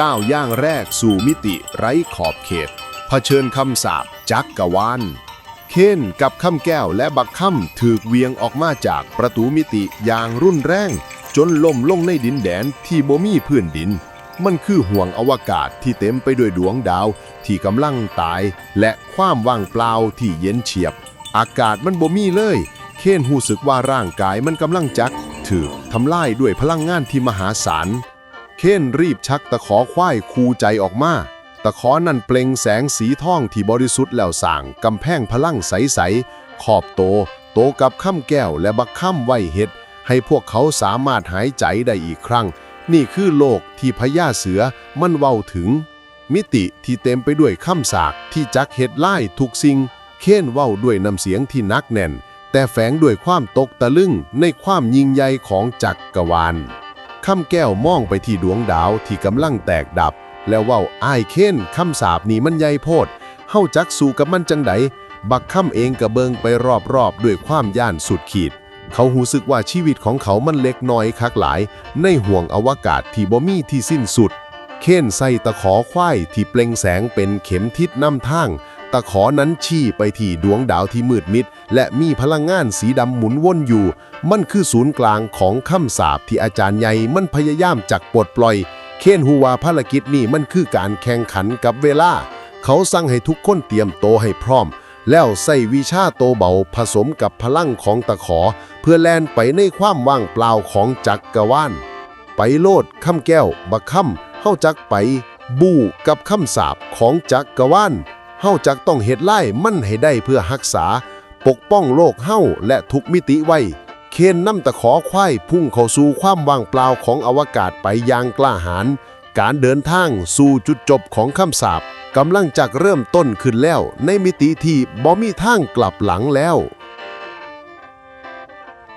ก้าวย่างแรกสู่มิติไร้ขอบเขตเผชิญคำสาปจักกะวานเคนกับคำแก้วและบักคำถูกเวียงออกมาจากประตูมิติอย่างรุนแรง จนล่มลงในดินแดนที่บ่มีพื้นดิน มันคือห่วงอวกาศที่เต็มไปด้วยดวงดาว ที่กำลังตาย และความว่างเปล่าที่เย็นเฉียบ อากาศมันบ่มีเลย เคนหูสึกว่าร่างกายมันกำลังจักถูกทำลายด้วยพลังงานที่มหาศาล เคนรีบชักตะขอควายคูใจออกมา ตะขอนั่นเปล่งแสงสีทองที่บริสุทธิ์แล้วส่างกำแพงพลังใสๆขอบโต โตกับข้ามแก้วและบักข้ามไว้เห็ด ให้พวกเขาสามารถหายใจได้อีกครั้ง นี่คือโลกที่พญาเสือมันเว้าถึง มิติที่เต็มไปด้วยคำสากที่จักเห็ดไล่ทุกสิ่งเค้นเว้าด้วยน้ำเสียงที่นักแน่น แต่แฝงด้วยความตกตะลึงในความยิ่งใหญ่ของจักกรวาล คำแก้วมองไปที่ดวงดาวที่กำลังแตกดับ แล้วว่าอ้ายเค้นคำสาบนี่มันใหญ่โพดเฮาจักสู่กับมันจังไดบักคำเองกระเบิงไปรอบๆ ด้วยความย่านสุดขีด เขาหูสึกว่าชีวิตของเขามันเล็กน้อยคักหลาย ในห่วงอวกาศที่บ่มีที่สิ้นสุด เค้นใส่ตะขอควายที่เปล่งแสงเป็นเข็มทิศนำทาง ตะขอนั้นชี้ไปที่ดวงดาวที่มืดมิด และมีพลังงานสีดำหมุนวนอยู่ มันคือศูนย์กลางของคำสาปที่อาจารย์ใหญ่มันพยายามจักปลดปล่อย เคนฮูวาภารกิจนี่มันคือการแข่งขันกับเวลา เขาสั่งให้ทุกคนเตรียมโตให้พร้อม แล้วใส่วิชาโตเบาผสมกับพลังของตะขอ เพื่อแล่นไปในความว่างเปล่าของจักกรวาลไปโลดคำแก้วบักคำเฮาจักไปบู้กับคำสาปของจักกรวาล เฮาจักต้องเฮ็ดไล่มั่นให้ได้เพื่อรักษา ปกป้องโลกเฮาและทุกมิติไว้ เคนน้ำตะขอควายพุ่งเข้าสู่ความว่างเปล่าของอวกาศไปอย่างกล้าหาญการเดินทางสู่จุดจบของคำสาปกำลังจักเริ่มต้นขึ้นแล้ว ในมิติที่บ่มีทางกลับหลังแล้ว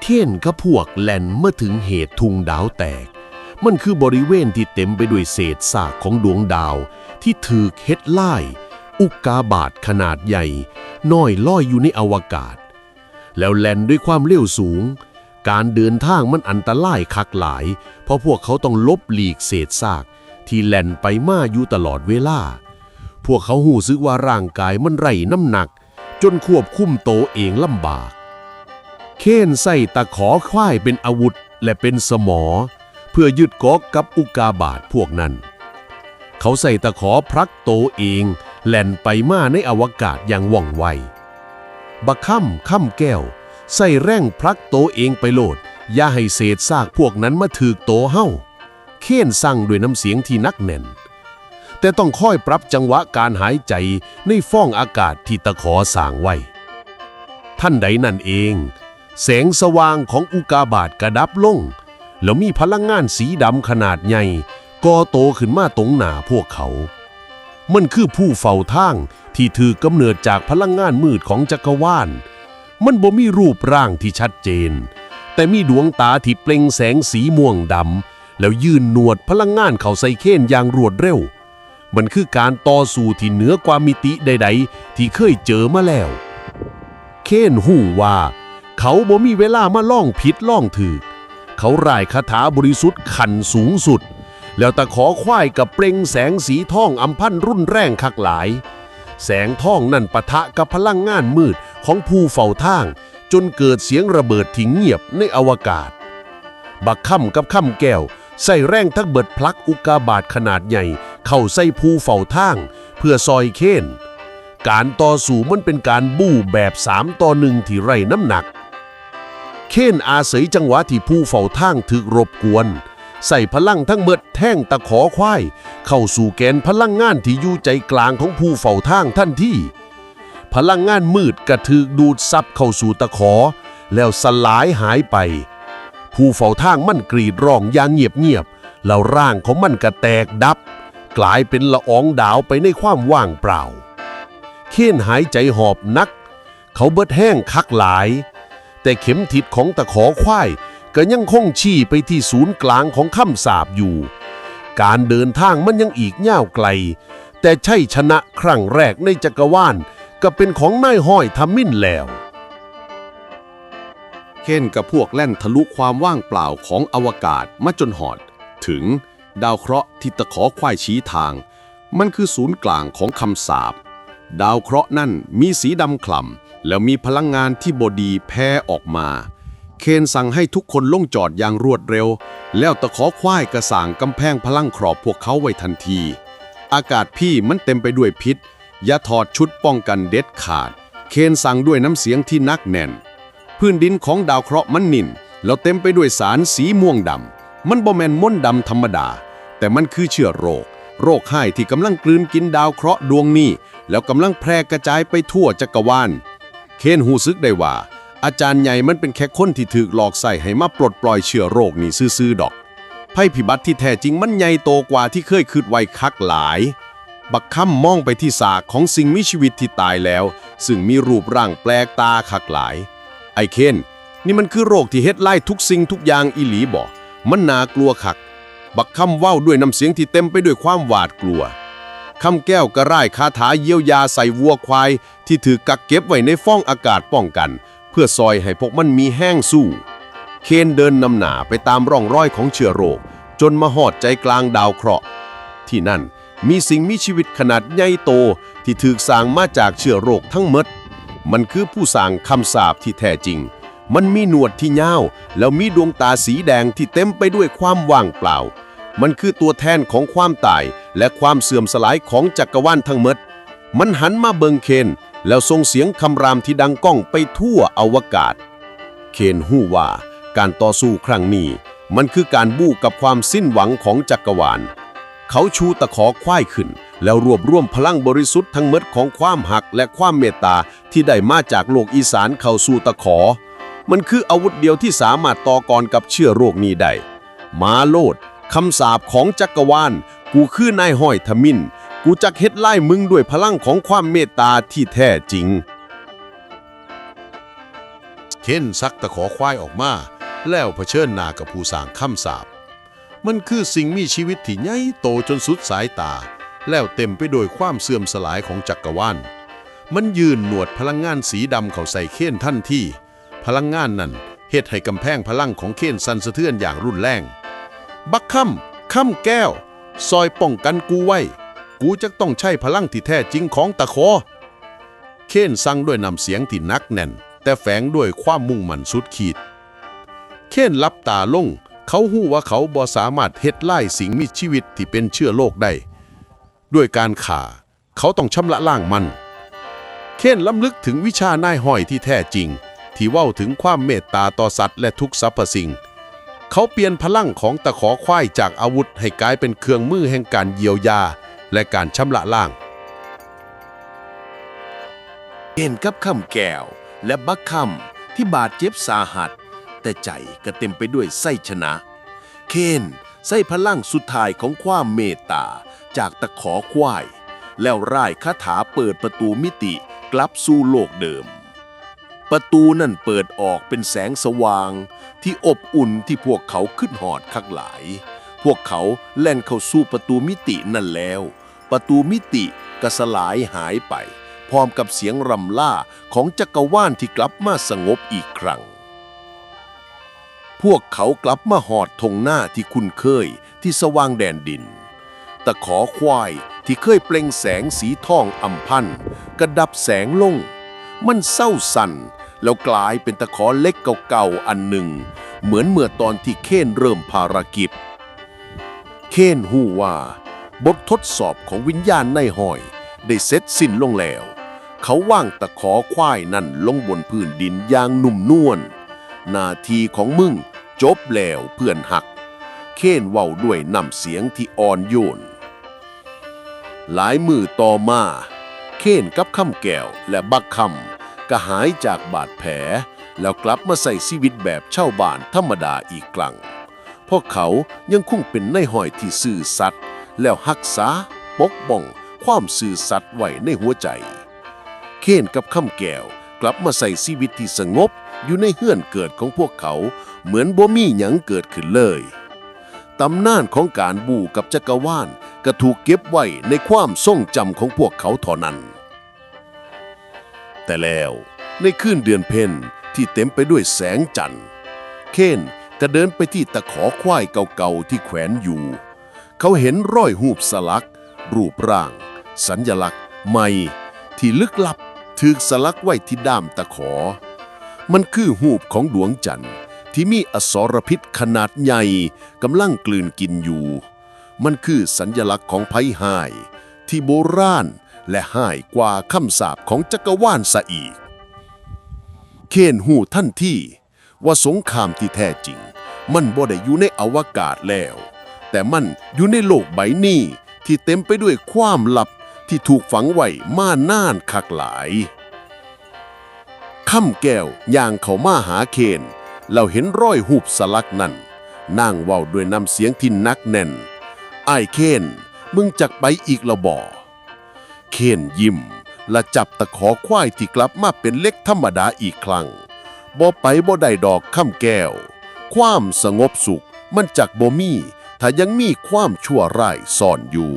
เทียนกับพวกแลนเมื่อถึงเหตุทุงดาวแตก มันคือบริเวณที่เต็มไปด้วยเศษซากของดวงดาว ที่ถือเฮ็ดไล่ อุกกาบาตขนาดใหญ่น้อยลอยอยู่ในอวกาศ แล้วแลนด้วยความเร็วสูง การเดินทางมันอันตรายคักหลาย เพราะพวกเขาต้องลบหลีกเศษซาก ที่แลนไปมาอยู่ตลอดเวลา พวกเขาหูซึกว่าร่างกายมันไร้น้ำหนัก จนควบคุมโตเองลำบาก เคนใส่ตะขอควายเป็นอาวุธและเป็นสมอ เพื่อยึดเกอกกับอุกาบาตพวกนั้น เขาใส่ตะขอพลักโตเอง แล่นไปมาในอวกาศอย่างว่องไว บักค่ำค่ำแก้ว ใส่แร่งพลักโตเองไปโลด อย่าให้เศษซากพวกนั้นมาถือโตเฮ้า เคนสั่งด้วยน้ำเสียงที่นักแน่น แต่ต้องค่อยปรับจังหวะการหายใจในฟ้องอากาศที่ตะขอสางไว้ ท่านใดนั่นเอง แสงสว่างของอุกาบาตกระดับลง แล้วมีพลังงานสีดำขนาดใหญ่ก่อโตขึ้นมาตรงหน้าพวกเขา มันคือผู้เฝ้าทางที่ถือกำเนิดจากพลังงานมืดของจักรวาล มันบ่มีรูปร่างที่ชัดเจน แต่มีดวงตาที่เปล่งแสงสีม่วงดำแล้วยื่นหนวดพลังงานเข้าใส่เค้นอย่างรวดเร็ว มันคือการต่อสู้ที่เหนือกว่ามิติใด ๆ ที่เคยเจอมาแล้ว เคนหูว่า เขาบ่มีเวลามาล่องผิดล่องถือ เขาร่ายคาถาบริสุทธิ์ขันสูงสุด แล้วตะขอควายกับเปล่งแสงสีทองอำพันรุ่นแรงคักหลาย แสงทองนั่นปะทะกับพลังงานมืดของผู้เฝ้าทาง จนเกิดเสียงระเบิดที่เงียบในอวกาศ บักค่ำกับค่ำแก้ว ใส่แรงทักเบิดพลักอุกาบาตขนาดใหญ่ เข้าใส่ผู้เฝ้าทาง เพื่อซอยเค้นการต่อสู้มันเป็นการบู้แบบสามต่อหนึ่งที่ไร้น้ำหนัก เค้นอาศัยจังหวะที่ผู้เฝ้าทางถึกรบกวน ใส่พลังทั้งเบิดแท่งตะขอควาย เข้าสู่แกนพลังงานที่อยู่ใจกลางของผู้เฝ้าทางทันที่พลังงานมืดกระถึกดูดซับเข้าสู่ตะขอ แล้วสลายหายไป ผู้เฝ้าทางมั่นกรีดร้องอย่างเงียบๆแล้วร่างของมันกระแตกดับ กลายเป็นละอองดาวไปในความว่างเปล่า เค้นหายใจหอบนัก เขาเบิดแห้งคักหลาย แต่เข็มทิศของตะขอควาย ก็ยังคงชี้ไปที่ศูนย์กลางของคำสาบอยู่ การเดินทางมันยังอีกยาวไกล แต่ใช่ชนะครั้งแรกในจักรวาลก็เป็นของนายห้อยทมิ่นแล้วเคนกับพวกแล่นทะลุความว่างเปล่าของอวกาศมาจนหอด ถึงดาวเคราะห์ที่ตะขอควายชี้ทาง มันคือศูนย์กลางของคำสาปดาวเคราะห์นั่นมีสีดำคล้ำแล้วมีพลังงานที่บดีแพ้ออกมา เคนสั่งให้ทุกคนลงจอดอย่างรวดเร็ว แล้วตะขอควายกระสางกำแพงพลังครอบพวกเขาไว้ทันที อากาศพี่มันเต็มไปด้วยพิษ อย่าถอดชุดป้องกันเด็ดขาด เคนสั่งด้วยน้ำเสียงที่นักแน่น พื้นดินของดาวเคราะห์มันนิ่นแล้วเต็มไปด้วยสารสีม่วงดำมันบ่แมนม่นดำธรรมดา แต่มันคือเชื้อโรค โรคไห้ที่กำลังกลืนกินดาวเคราะห์ดวงนี้ แล้วกำลังแพร่กระจายไปทั่วจักรวาลเคนหูซึกได้ว่า อาจารย์ใหญ่มันเป็นแค่คนที่ถูกหลอกใส่ให้มาปลดปล่อยเชื้อโรคนี่ซื่อๆดอกภัยพิบัติที่แท้จริงมันใหญ่โตกว่าที่เคยคิดไว้คักหลาย บักค่ำมองไปที่สากของสิ่งมีชีวิตที่ตายแล้ว ซึ่งมีรูปร่างแปลกตาคักหลาย ไอเคนนี่มันคือโรคที่เฮ็ดไล่ทุกสิ่งทุกอย่างอีหลีบ่มันน่ากลัวคัก บักคำว้าด้วยน้ำเสียงที่เต็มไปด้วยความหวาดกลัวคำแก้วกระไรคาถาเยียวยาใส่วัวควาย ที่ถือกักเก็บไว้ในฟ้องอากาศป้องกัน พื่อซอยให้พวกมันมีแห้งสู้ เคนเดินนำหนาไปตามร่องรอยของเชื้อโรค จนมาหอดใจกลางดาวเคราะห์ที่นั่นมีสิ่งมีชีวิตขนาดใหญ่โตที่ถูกสร้างมาจากเชื้อโรคทั้งหมด มันคือผู้สร้างคำสาปที่แท้จริง มันมีหนวดที่ยาว แล้วมีดวงตาสีแดงที่เต็มไปด้วยความว่างเปล่า มันคือตัวแทนของความตายและความเสื่อมสลายของจักรวาลทั้งหมด มันหันมาเบิงเคน แล้วส่งเสียงคำรามที่ดังก้องไปทั่วอวกาศ เคนหู้ว่าการต่อสู้ครั้งนี้ มันคือการบู้กับความสิ้นหวังของจักรวาล เขาชูตะขอควายขึ้น แล้วรวบรวมพลังบริสุทธิ์ทั้งหมดของความหักและความเมตตาที่ได้มาจากโลกอีสานเข้าสู่ตะขอ มันคืออาวุธเดียวที่สามารถต่อกรกับเชื้อโรคนี้ได้มาโลดคำสาปของจักรวาล กูคือนายห้อยทมิน กูจักเฮ็ดไล่มึงด้วยพลังของความเมตตาที่แท้จริง เค้นซักตะขอควายออกมา แล้วเผชิญหน้ากับผู้สางคำสาปมันคือสิ่งมีชีวิตที่ใหญ่โตจนสุดสายตา แล้วเต็มไปด้วยความเสื่อมสลายของจักรวาลมันยืนหนวดพลังงานสีดำเข้าใส่เค้นทันที่ พลังงานนั้นเฮ็ดให้กำแพงพลังของเค้นสั่นสะเทือนอย่างรุนแรง บักค่ำค่ำแก้ว ซอยป้องกันกูไว้ กูจะต้องใช้พลังที่แท้จริงของตะขอเค้นสั่งด้วยนำเสียงที่นักแน่น แต่แฝงด้วยความมุ่งมั่นสุดขีด เค้นลับตาลง เขาหู้ว่าเขาบ่สามารถเฮ็ดไล่สิ่งมีชีวิตที่เป็นเชื้อโรคได้ ด้วยการข่า เขาต้องชำระล้างมัน เค้นล้ำลึกถึงวิชานายห้อยที่แท้จริง ที่ว้าถึงความเมตตาต่อสัตว์และทุกสรรพสิ่งเขาเปลี่ยนพลังของตะขอควายจากอาวุธให้กลายเป็นเครื่องมือแห่งการเยียวยา และการชำระล้าง เห็นกับคำแก้วและบักคำที่บาดเจ็บสาหัส แต่ใจก็เต็มไปด้วยไส้ชนะ เคนใส่พลังสุดท้ายของความเมตตาจากตะขอควาย แล้วร่ายคาถาเปิดประตูมิติกลับสู่โลกเดิม ประตูนั่นเปิดออกเป็นแสงสว่าง ที่อบอุ่นที่พวกเขาขึ้นหอดคักหลาย พวกเขาแล่นเข้าสู่ประตูมิตินั่นแล้ว ประตูมิติก็สลายหายไป พร้อมกับเสียงรำล่าของจักรวาลที่กลับมาสงบอีกครั้ง พวกเขากลับมาหอดทงหน้าที่คุ้นเคยที่สว่างแดนดิน ตะขอควายที่เคยเปล่งแสงสีทองอำพันกระดับแสงลง มันเศร้าสั่นแล้วกลายเป็นตะขอเล็กเก่าๆอันหนึ่ง เหมือนเมื่อตอนที่เคนเริ่มภารกิจ เคนหูว่า บททดสอบของวิญญาณในห้อย ได้เสร็จสิ้นลงแล้ว เขาว่างตะขอควายนั่นลงบนพื้นดินอย่างนุ่มนวลนาทีของมึงจบแล้วเพื่อนหัก เคนเว้าด้วยน้ำเสียงที่อ่อนโยน หลายมือต่อมา เคนกับคำแก้วและบักคำก็หายจากบาดแผล แล้วกลับมาใส่ชีวิตแบบเช่าบ้านธรรมดาอีกครั้งพวกเขายังคงเป็นในายห้อยที่ซื่อสัตย์ แล้วรักษาปกป้องความซื่อสัตย์ไว้ในหัวใจ เคนกับคำแก้วกลับมาใส่ชีวิตที่สงบอยู่ในเฮือนเกิดของพวกเขาเหมือนบ่มีหยังเกิดขึ้นเลยตำนานของการบูกับจักรวาลก็ถูกเก็บไว้ในความทรงจำของพวกเขาเท่านั้น แต่แล้วในคืนเดือนเพ็ญที่เต็มไปด้วยแสงจันทร์ เคนก็เดินไปที่ตะขอควายเก่าๆที่แขวนอยู่ เขาเห็นร้อยหูปสลัก รูปร่าง สัญญลักษณ์ใหม่ ที่ลึกลับถูกสลักไว้ที่ด้ามตะขอ มันคือหูปของดวงจันทร์ที่มีอสรพิษขนาดใหญ่กำลังกลืนกินอยู่ มันคือสัญญลักษณ์ของภัยหาย ที่โบราณและหายกว่าคำสาปของจักรวาลซะอีก เคนหูท่านที่ว่าสงครามที่แท้จริง มันบ่ได้อยู่ในอวกาศแล้ว แต่มันอยู่ในโลกใบนี้ ที่เต็มไปด้วยความลับที่ถูกฝังไว้มานานคักหลายค่ำแก้วย่างเขามาหาเคนเราเห็นร้อยหูปสลักนั่นนางเว้าด้วยน้ำเสียงที่นักแน่นไอ้เคนมึงจักไปอีกละบ่เคนยิ้มและจับตะขอควายที่กลับมาเป็นเล็กธรรมดาอีกครั้งบ่ไปบ่ได้ดอกค่ำแก้ว ความสงบสุขมันจักบ่มี ถ้ายังมีความชั่วร้ายซ่อนอยู่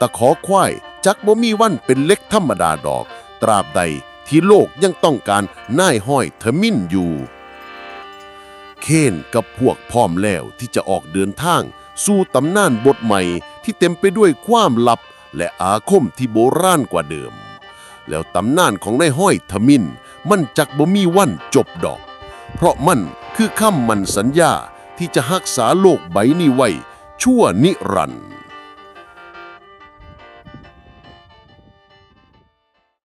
ตะขอควายจักบ่มีวันเป็นเล็กธรรมดาดอก ตราบใดที่โลกยังต้องการนายห้อยเทมินอยู่ เคนกับพวกพร้อมแล้วที่จะออกเดินทาง สู่ตำนานบทใหม่ที่เต็มไปด้วยความลับและอาคมที่โบราณกว่าเดิม แล้วตำนานของนายห้อยทมินมันจักบ่มีวันจบดอก เพราะมันคือคำมันสัญญา ที่จะรักษาโลกใบนี้ไว้ชั่วนิรันดร์